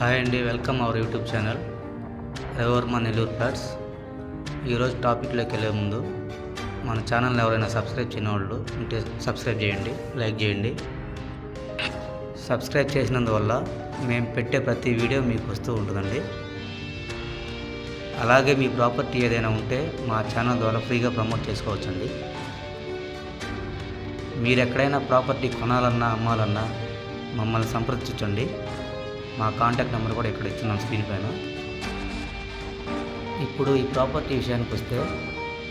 Hi అండి welcome our YouTube channel. Ravi Varma Nellore flats ఈరోజు టాపిక్లోకి వెళ్ళే ముందు మన ఛానల్ని ఎవరైనా సబ్స్క్రైబ్ చేయని వాళ్ళు ఉంటే సబ్స్క్రైబ్ చేయండి లైక్ చేయండి. సబ్స్క్రైబ్ చేసినందువల్ల మేము పెట్టే ప్రతి వీడియో మీకు వస్తూ ఉంటుందండి. అలాగే మీ ప్రాపర్టీ ఏదైనా ఉంటే మా ఛానల్ ద్వారా ఫ్రీగా ప్రమోట్ చేసుకోవచ్చండి. మీరు ఎక్కడైనా ప్రాపర్టీ కొనాలన్నా అమ్మాలన్నా మమ్మల్ని సంప్రదించండి మా కాంటాక్ట్ నెంబర్ కూడా ఇక్కడ ఇచ్చున్నాం స్క్రీన్ పైన. ఇప్పుడు ఈ ప్రాపర్టీ విషయానికి వస్తే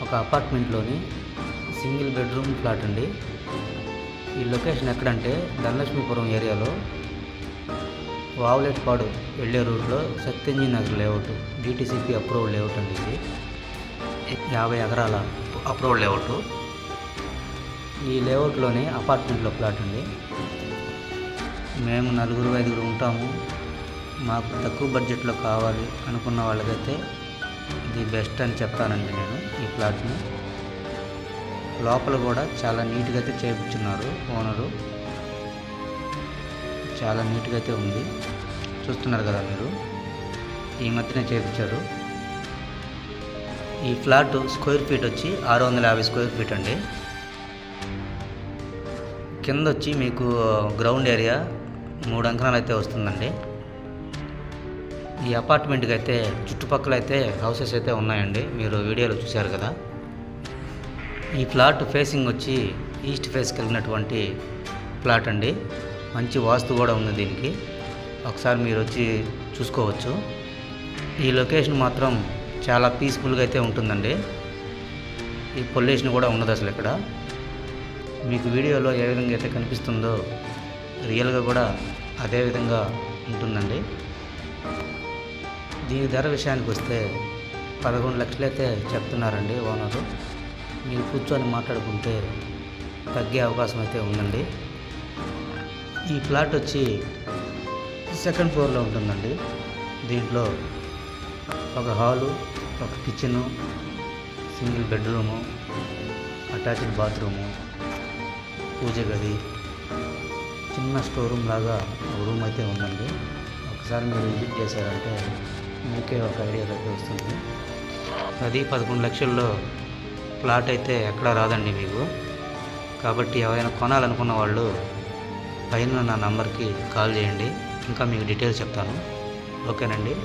ఒక అపార్ట్మెంట్లోని సింగిల్ బెడ్రూమ్ ఫ్లాట్ అండి. ఈ లొకేషన్ ఎక్కడంటే ధనలక్ష్మీపురం ఏరియాలో వావులెట్పాడు వెళ్ళే రూట్లో Satyamji Nagar layout DTCP approved layout అండి ఇది. యాభై ఎకరాల అప్రూవ్డ్ లేఅవుట్. ఈ లేఅవుట్లోనే అపార్ట్మెంట్లో ఫ్లాట్ అండి. మేము నలుగురు ఐదుగురు ఉంటాము. మాకు తక్కువ బడ్జెట్లో కావాలి అనుకున్న వాళ్ళకైతే ఇది బెస్ట్ అని చెప్తానండి నేను ఈ ప్లాట్ని. లోపల కూడా చాలా నీట్గా అయితే చేయించున్నారు ఓనరు. చాలా నీట్గా అయితే ఉంది. చూస్తున్నారు కదా మీరు ఈ మధ్యనే చేయించారు. ఈ ఫ్లాట్ స్క్వేర్ ఫీట్ వచ్చి ఆరు వందల యాభై స్క్వేర్ ఫీట్ అండి. కింద వచ్చి మీకు గ్రౌండ్ ఏరియా మూడు అంకణాలు అయితే వస్తుందండి. ఈ అపార్ట్మెంట్కి అయితే చుట్టుపక్కల అయితే హౌసెస్ అయితే ఉన్నాయండి. మీరు వీడియోలో చూశారు కదా. ఈ ప్లాట్ ఫేసింగ్ వచ్చి ఈస్ట్ ఫేస్కి వెళ్ళినటువంటి ప్లాట్ అండి. మంచి వాస్తు కూడా ఉంది దీనికి. ఒకసారి మీరు వచ్చి చూసుకోవచ్చు. ఈ లొకేషన్ మాత్రం చాలా పీస్ఫుల్గా అయితే ఉంటుందండి. ఈ పొల్యూషన్ కూడా ఉండదు అసలు ఇక్కడ. మీకు వీడియోలో ఏ విధంగా అయితే కనిపిస్తుందో రియల్గా కూడా అదే విధంగా ఉంటుందండి. దీని ధర విషయానికి వస్తే పదకొండు లక్షలైతే చెప్తున్నారండి ఓనరు. మీరు కూర్చొని మాట్లాడుకుంటే తగ్గే అవకాశం అయితే ఉందండి. ఈ ఫ్లాట్ వచ్చి సెకండ్ ఫ్లోర్లో ఉంటుందండి. దీంట్లో ఒక హాలు ఒక kitchen single bedroom attached bathroom పూజ గది చిన్న స్టోర్ రూమ్ లాగా ఒక రూమ్ అయితే ఉందండి. ఒకసారి మీరు విజిట్ చేశారంటే మీకే ఒక ఐడియా అయితే వస్తుంది. పది పదకొండు లక్షల్లో ప్లాట్ అయితే ఎక్కడా రాదండి మీకు. కాబట్టి ఎవరైనా కొనాలనుకున్న వాళ్ళు పైన నా నంబర్కి కాల్ చేయండి. ఇంకా మీకు డీటెయిల్స్ చెప్తాను. ఓకేనండి.